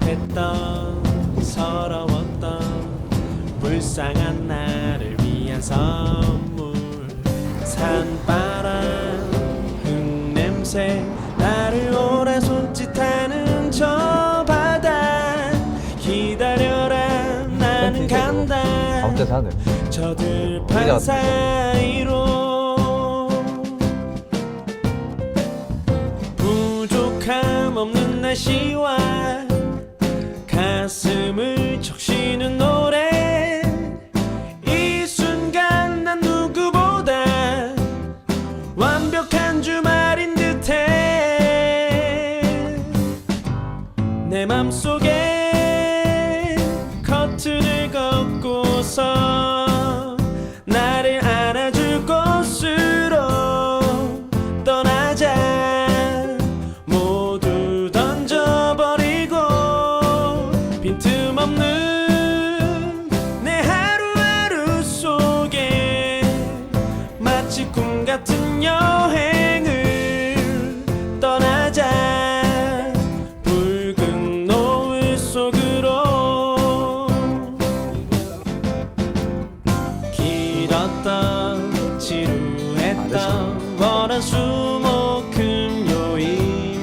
답답했던 서러웠던 불쌍한 나를 위한 선물. 산바람 흙냄새 나를 오래 손짓하는 저 바다. 기다려라 나는 간다. 저 들판 사이로 부족함 없는 날씨와 가슴을 적시는 노래. 이 순간 난 누구보다 완벽한 주말인 듯해. 내 맘속에 지루했던 월화수목금요일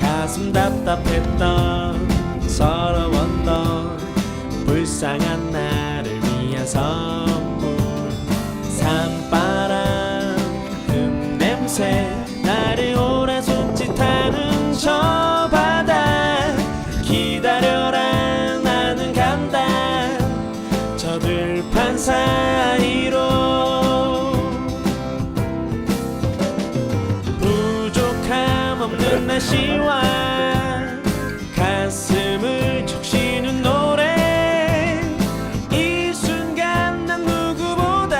가슴 답답했던 서러웠던 불쌍한 나를 선 날씨와 가슴을 적시는 노래 이 순간 난 누구보다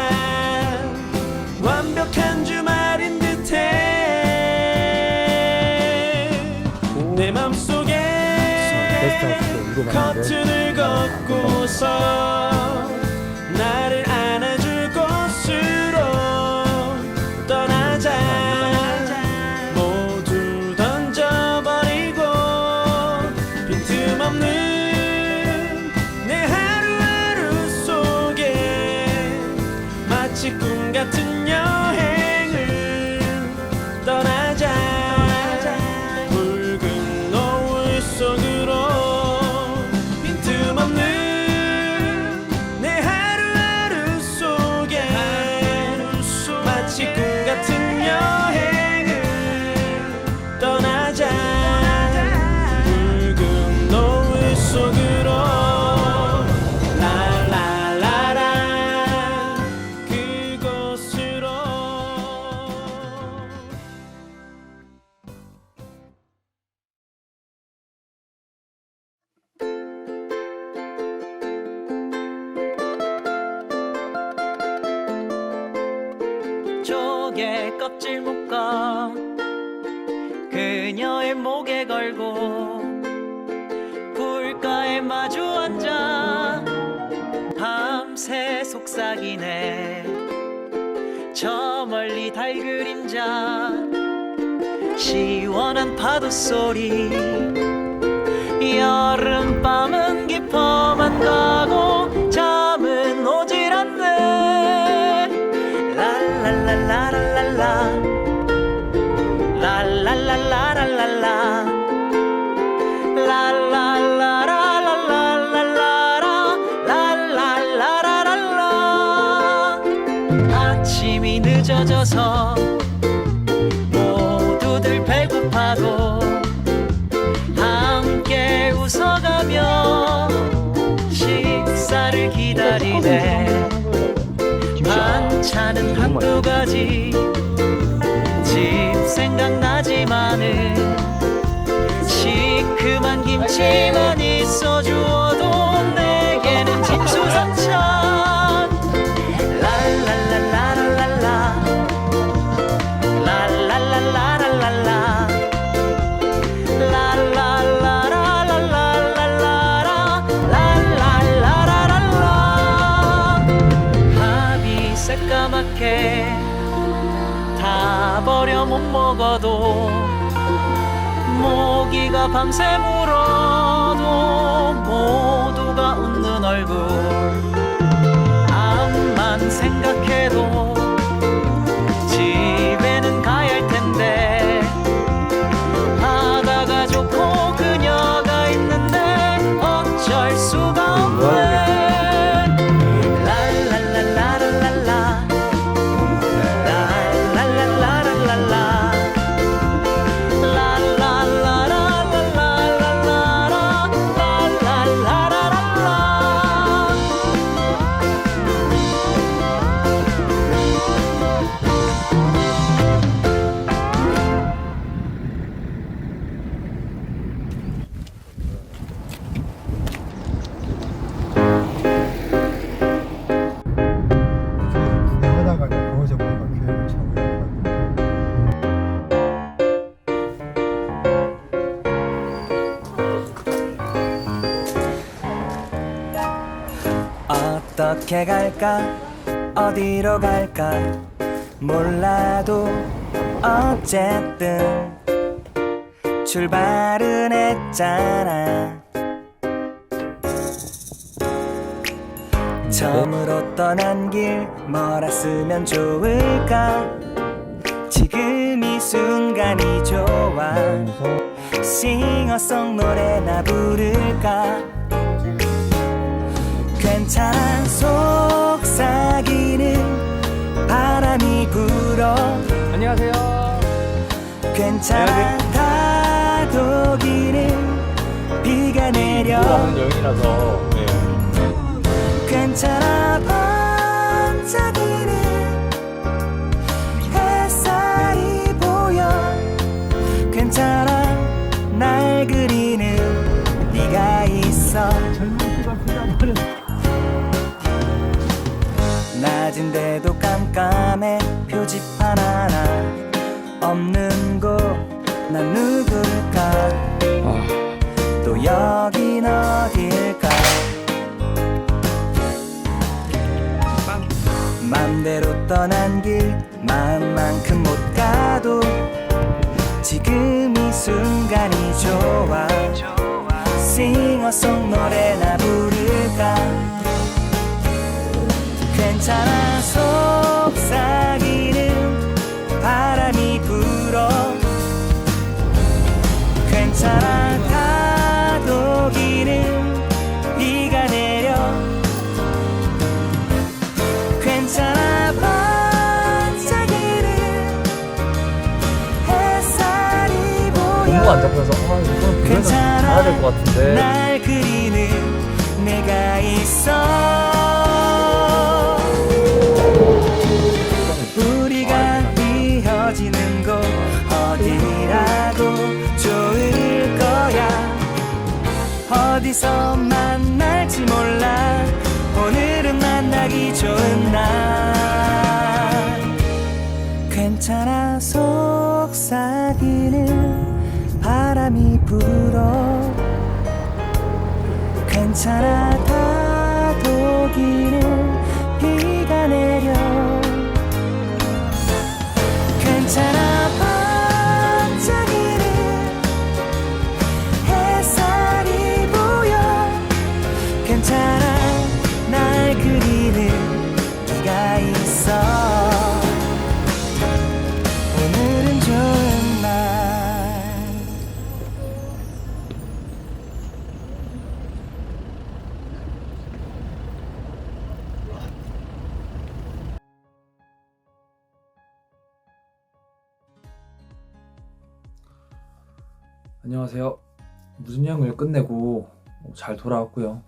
완벽한 주말인 듯해 내 맘속에 이거. 커튼을 걷고서 조개 껍질 묶어 그녀의 목에 걸고 불가에 마주 앉아 밤새 속삭이네. 저 멀리 달 그림자 시원한 파도 소리 여름밤은 한두 가지. 집 생각나지만은 시큼한 김치만 있 먹어도 모기가 밤새 물어도 모두가 웃는 얼굴. 암만 생각해도 어떻게 갈까? 어디로 갈까? 몰라도 어쨌든 출발은 했잖아. 처음으로 떠난 길 뭐라 쓰면 좋을까? 지금 이 순간이 좋아. 싱어송 노래나 부를까 괜찮아 속삭이는 바람이 불어. 안녕하세요. 괜찮아. 다독이는 비가 내려. 여행이라서. 네. 괜찮아. 햇살이 낮인데도 깜깜해. 표지판 하나 없는 곳난 누굴까? 또 여긴 어딜까? 맘대로 떠난 길 마음만큼 못 가도 지금 이 순간이 좋아. 싱어송 노래나 부를까 괜찮아. 속삭이는 바람이 불어. 괜찮아. 다독이는 비가 내려. 괜찮아. 반짝이는 햇살이 공부 보여 안 잡혀서 아 이건 괜찮아. 가야 될 것 같은데. 날 그리는 내가 있어 어디서 만날지 몰라. 오늘은 만나기 좋은 날. 괜찮아 속삭이는 바람이 불어. 괜찮아 안녕하세요. 무슨 여행을 끝내고 어, 잘 돌아왔고요.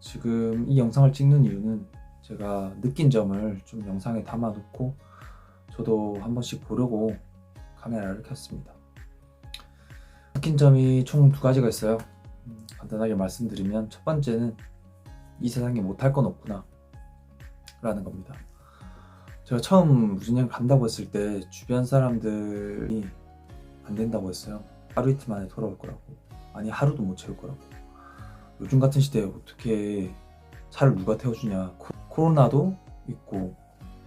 지금 이 영상을 찍는 이유는 제가 느낀 점을 좀 영상에 담아놓고 저도 한 번씩 보려고 카메라를 켰습니다. 느낀 점이 총 두 가지가 있어요. 음, 간단하게 말씀드리면 첫 번째는 이 세상에 못할 건 없구나 라는 겁니다. 제가 처음 무진여행 간다고 했을 때 주변 사람들이 안 된다고 했어요. 하루 이틀 만에 돌아올 거라고. 아니 하루도 못 채울 거라고. 요즘 같은 시대에 어떻게 차를 누가 태워주냐. 코, 코로나도 있고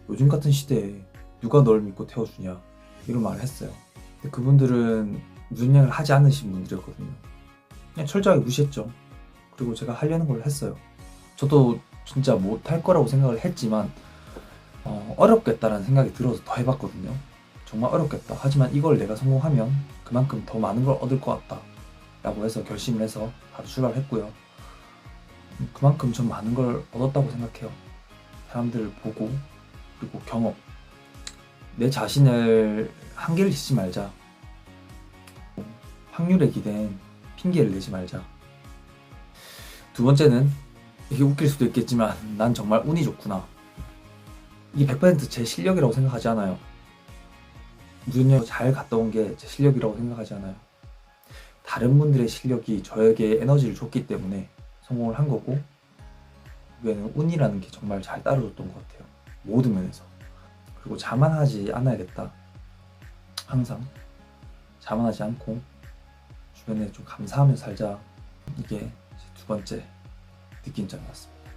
요즘 같은 시대에 누가 널 믿고 태워주냐. 이런 말을 했어요. 근데 그분들은 무슨 얘기를 하지 않으신 분들이었거든요. 그냥 철저하게 무시했죠. 그리고 제가 하려는 걸 했어요. 저도 진짜 못할 거라고 생각을 했지만 어, 어렵겠다라는 생각이 들어서 더 해봤거든요. 정말 어렵겠다. 하지만 이걸 내가 성공하면 그만큼 더 많은 걸 얻을 것 같다. 라고 해서 결심을 해서 바로 출발했고요. 음, 그만큼 좀 많은 걸 얻었다고 생각해요. 사람들을 보고 그리고 경험. 내 자신을 한계를 짓지 말자. 확률에 기댄 핑계를 내지 말자. 두 번째는 이게 웃길 수도 있겠지만 난 정말 운이 좋구나. 이게 100%제 실력이라고 생각하지 않아요. 무전여 잘 갔다 온 게 제 실력이라고 생각하지 않아요. 다른 분들의 실력이 저에게 에너지를 줬기 때문에 성공을 한 거고 외에는 운이라는 게 정말 잘 따라줬던 것 같아요. 모든 면에서. 그리고 자만하지 않아야겠다. 항상 자만하지 않고 주변에 좀 감사하며 살자. 이게 제두 번째 느낀 점이었습니다.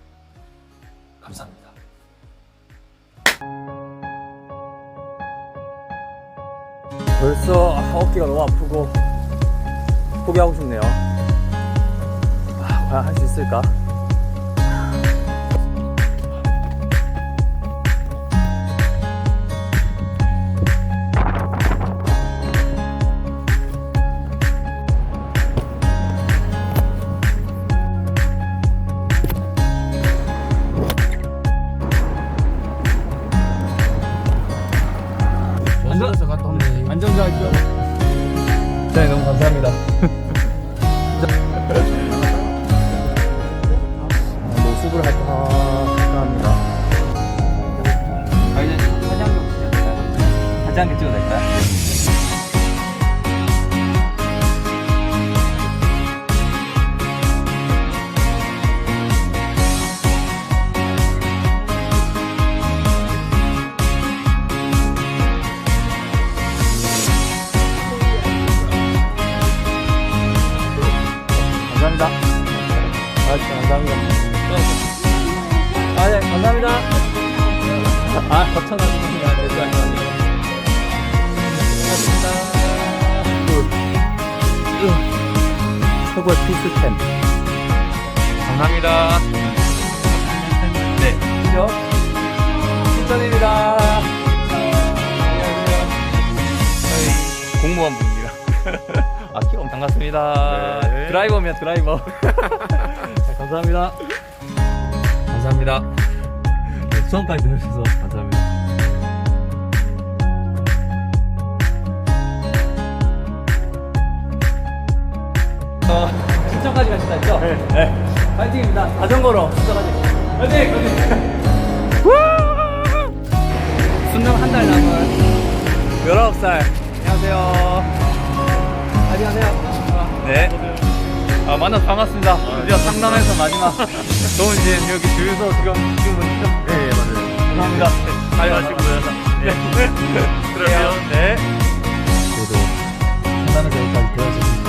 감사합니다. 벌써 어깨가 너무 아프고 포기하고 싶네요. 아, 과연 할 수 있을까? 안전자이죠. 네, 너무 감사합니다. 노숙을 할까. 아, 이제 사진 한개 찍어도 될까요? 감사합니다. 네, 그죠? 안녕하세요. 저희 공무원 분입니다. 아, 키로 반갑습니다. 드라이버면 드라이버. 네, 감사합니다. 감사합니다. 네, 수험까지 들으셔서 감사합니다. 어, 신청까지 가신다 했죠? 네. 네. 파이팅입니다. 자전거로 신청까지. 파이팅! 파이팅! 수능 한달 남은 19살. 안녕하세요. 안녕하세요. 네. 아, 만나서 반갑습니다. 드디어 상담에서 마지막. 더운지 여기 줄서 지금, 지금 보시죠? 네, 맞아요. 감사합니다. 잘 마시고요. 네. 들어가세요. 네. 그래도 상담에서 여기까지 들어주신